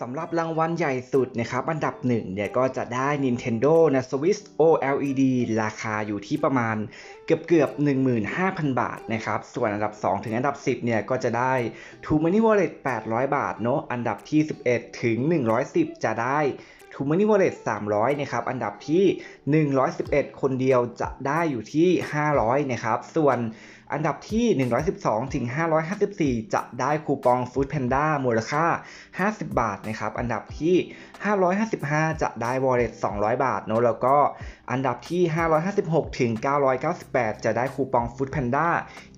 สำหรับรางวัลใหญ่สุดนะครับ อันดับหนึ่งเนี่ยก็จะได้ Nintendo นะ Switch OLED ราคาอยู่ที่ประมาณเกือบเกือบ 15,000 บาทนะครับ ส่วนอันดับ 2 ถึงอันดับ 10 เนี่ยก็จะได้ True Money Wallet 800 บาทเนาะอันดับที่ 11 ถึง 110 จะได้ True Money Wallet 300 นะครับ อันดับที่ 111 คนเดียวจะได้อยู่ที่ 500 นะครับ ส่วนอันดับที่ 112 ถึง 554 จะได้คูปอง Food Panda มูลค่า 50 บาทนะครับ อันดับที่ 555 จะได้ Wallet 200 บาทเนอะแล้วก็อันดับที่ 556 ถึง 998 จะได้คูปอง Food Panda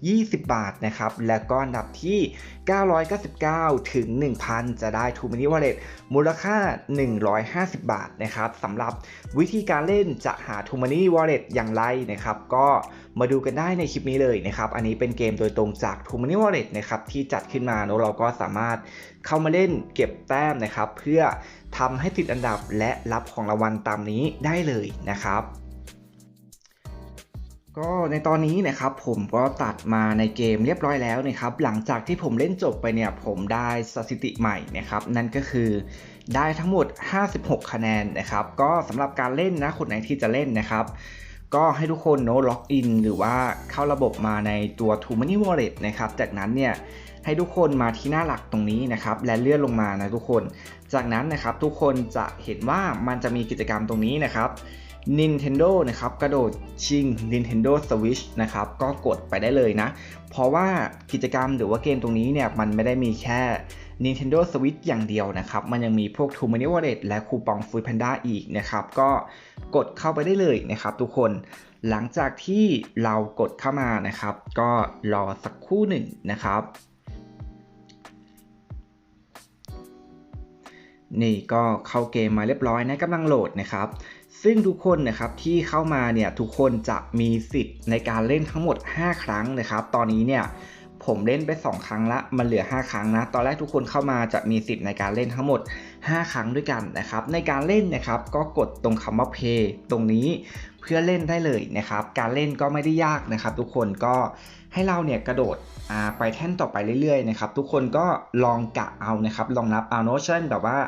20 บาทนะครับ แล้วก็อันดับที่ 999 ถึง 1,000 จะได้ True Money Wallet มูลค่า 150 บาทนะครับสำหรับวิธีการเล่นจะหา True Money Wallet อย่างไรนะครับ ก็ มาดูกันได้ในคลิปนี้เลยนะครับ อันนี้เป็นเกมโดยตรงจาก True Money Wallet นะครับที่จัดขึ้นมาเนอะเราก็สามารถเข้ามาเล่นเก็บแต้มนะครับ เพื่อทำให้ติดอันดับและรับของรางวัลตามนี้ได้เลยนะครับก็ในตอนนี้นะครับผมก็ตัดมาในเกมเรียบร้อยแล้วนะครับหลังจากที่ผมเล่นจบไปเนี่ยผมได้สถิติใหม่นะครับนั่นก็คือได้ทั้งหมด 56 คะแนนนะครับก็สำหรับการเล่นนะคนไหนที่จะเล่นนะครับ ก็ให้ทุกคนโน้ตล็อกอินหรือว่าเข้าระบบมาในตัว t o Money Wallet นะครับ จากนั้นเนี่ยให้ทุกคนมาที่หน้าหลักตรงนี้นะครับ และเลื่อนลงมานะทุกคน จากนั้นนะครับทุกคนจะเห็นว่ามันจะมีกิจกรรมตรงนี้นะครับ Nintendo นะครับกระโดดชิง Nintendo Switch นะครับก็กดไปได้เลยนะ เพราะว่ากิจกรรมหรือว่าเกมตรงนี้เนี่ยมันไม่ได้มีแค่ Nintendo Switch อย่างเดียวนะครับ มันยังมีพวก True Money Wallet และคูปอง Food Panda อีกนะครับ ก็กดเข้าไปได้เลยนะครับทุกคนหลังจากที่เรากดเข้ามานะครับ ก็รอสักครู่หนึ่งนะครับ นี่ก็เข้าเกมมาเรียบร้อยนะกำลังโหลดนะครับ ซึ่งทุกคนนะครับที่เข้ามาเนี่ยทุกคนจะมีสิทธิ์ในการเล่นทั้งหมด 5 ครั้งนะครับ ตอนนี้เนี่ย ผมเล่นไป 2 ครั้งละ มันเหลือ 5 ครั้งนะ ตอนแรกทุกคนเข้ามาจะมีสิทธิ์ในการเล่นทั้งหมด 5 ครั้งด้วยกันนะครับ ในการเล่นนะครับก็กดตรงคำว่า play ตรงนี้เพื่อเล่นได้เลยนะครับ การเล่นก็ไม่ได้ยากนะครับ ทุกคนก็ให้เราเนี่ยกระโดดไปแท่นต่อไปเรื่อยๆนะครับทุกคนก็ลองกะเอานะครับ ลองนับเอาโนชั่นแบบว่า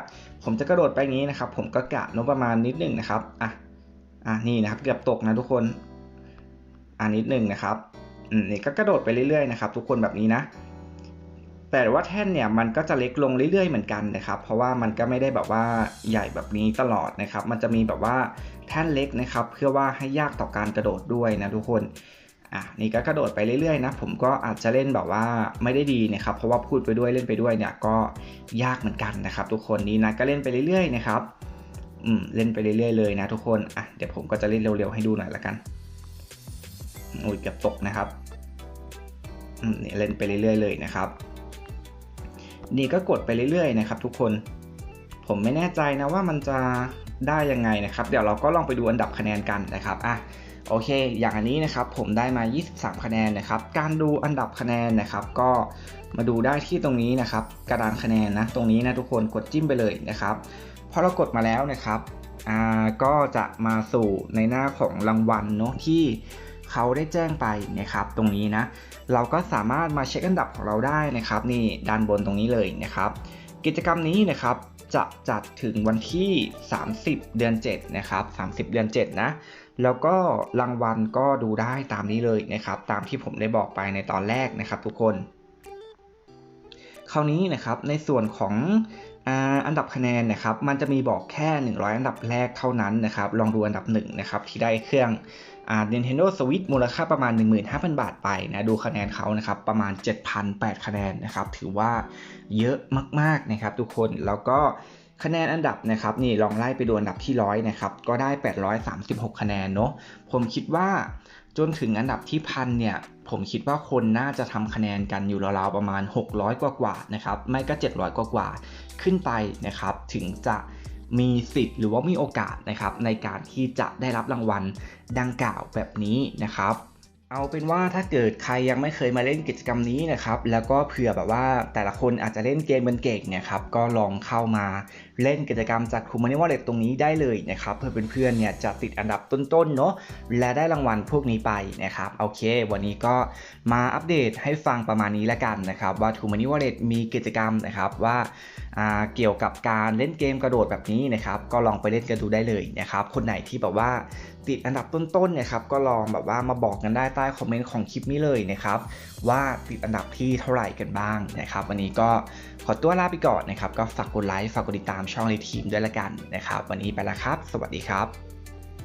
ผมจะกระโดดไปงนี้นะครับ ผมก็กะโนประมาณนิดหนึ่งนะครับอะอะนี่นะครับเกือบตกนะทุกคนอ่านิดหนึ่งนะครับ นี่ก็กระโดดไปเรื่อยๆนะครับทุกคนแบบนี้นะ แต่ว่าแท่นเนี่ยมันก็จะเล็กลงเรื่อยๆเหมือนกันนะครับ เพราะว่ามันก็ไม่ได้แบบว่าใหญ่แบบนี้ตลอดนะครับ มันจะมีแบบว่าแท่นเล็กนะครับ เพื่อว่าให้ยากต่อการกระโดดด้วยนะทุกคนอะนี่ก็กระโดดไปเรื่อยๆนะผมก็อาจจะเล่นแบบว่าไม่ได้ดีนะครับ เพราะว่าพูดไปด้วยเล่นไปด้วยเนี่ยก็ยากเหมือนกันนะครับ ทุกคนนี้นะก็เล่นไปเรื่อยๆนะครับอืมเล่นไปเรื่อยๆเลยนะทุกคนอะเดี๋ยวผมก็จะเล่นเร็วๆให้ดูหน่อยละกันโอ้ยเกือบตกนะครับ อืมนี่เล่นไปเรื่อยๆเลยนะครับ นี่ก็กดไปเรื่อยๆนะครับ ทุกคน ผมไม่แน่ใจนะว่ามันจะได้ยังไงนะครับ เดี๋ยวเราก็ลองไปดูอันดับคะแนนกันนะครับอะโอเค อย่างอันนี้นะครับผมได้มา 23 คะแนนนะครับ การดูอันดับคะแนนนะครับ ก็มาดูได้ที่ตรงนี้นะครับ กระดานคะแนนนะ ตรงนี้นะทุกคนกดจิ้มไปเลยนะครับ พอเรากดมาแล้วนะครับ อ่า ก็จะมาสู่ในหน้าของรางวัลเนาะที่ เขาได้แจ้งไปนะครับตรงนี้นะเราก็สามารถมาเช็คอันดับของเราได้นะครับนี่ด้านบนตรงนี้เลยนะครับ กิจกรรมนี้นะครับจะจัดถึงวันที่ 30 เดือน 7 นะครับ 30 เดือน 7 นะ แล้วก็รางวัลก็ดูได้ตามนี้เลยนะครับ ตามที่ผมได้บอกไปในตอนแรกนะครับทุกคน คราวนี้นะครับในส่วนของ อันดับคะแนนนะครับมันจะมีบอกแค่ 100 อันดับแรกเท่านั้นนะครับลองดูอันดับ1นะครับที่ได้เครื่อง Nintendo Switch มูลค่าประมาณ 15,000 บาทไปนะดูคะแนนเขานะครับประมาณ 7,008 คะแนนนะครับถือว่าเยอะมากๆนะครับทุกคนแล้วก็คะแนนอันดับนะครับนี่ลองไล่ไปดูอันดับที่ร้อยนะครับก็ได้ 836 คะแนนเนาะผมคิดว่าจนถึงอันดับที่พันเนี่ยผมคิดว่าคนน่าจะทำคะแนนกันอยู่ราวๆประมาณ 600 กว่าๆนะครับไม่ก็ 700 กว่าๆ ขึ้นไปนะครับ ถึงจะมีสิทธิ์หรือว่ามีโอกาสนะครับในการที่จะได้รับรางวัลดังกล่าวแบบนี้นะครับ เอาเป็นว่าถ้าเกิดใครยังไม่เคยมาเล่นกิจกรรมนี้นะครับ แล้วก็เผื่อแบบว่าแต่ละคนอาจจะเล่นเกมเป็นเก่งเนี่ยครับ ก็ลองเข้ามาเล่นกิจกรรมจาก t ู Money Wallet ตรงนี้ได้เลยนะครับ เพื่อเพื่อนๆเนี่ยจะติดอันดับต้นๆเนาะ และได้รางวัลพวกนี้ไปนะครับ โอเค วันนี้ก็มาอัปเดตให้ฟังประมาณนี้แล้วกันนะครับ ว่า t ู Money Wallet มีกิจกรรมนะครับว่าเกี่ยวกับการเล่นเกมกระโดดแบบนี้นะครับ ก็ลองไปเล่นกันดูได้เลยนะครับ คนไหนที่แบบว่าติดอันดับต้นๆนะครับก็ลองแบบว่ามาบอกกันได้ใต้คอมเมนต์ของคลิปนี้เลยนะครับว่าติดอันดับที่เท่าไหร่กันบ้างนะครับวันนี้ก็ขอตัวลาไปก่อนนะครับก็ฝากกดไลค์ฝากกดติดตามช่องในทีมด้วยละกันนะครับวันนี้ไปแล้วครับ สวัสดีครับ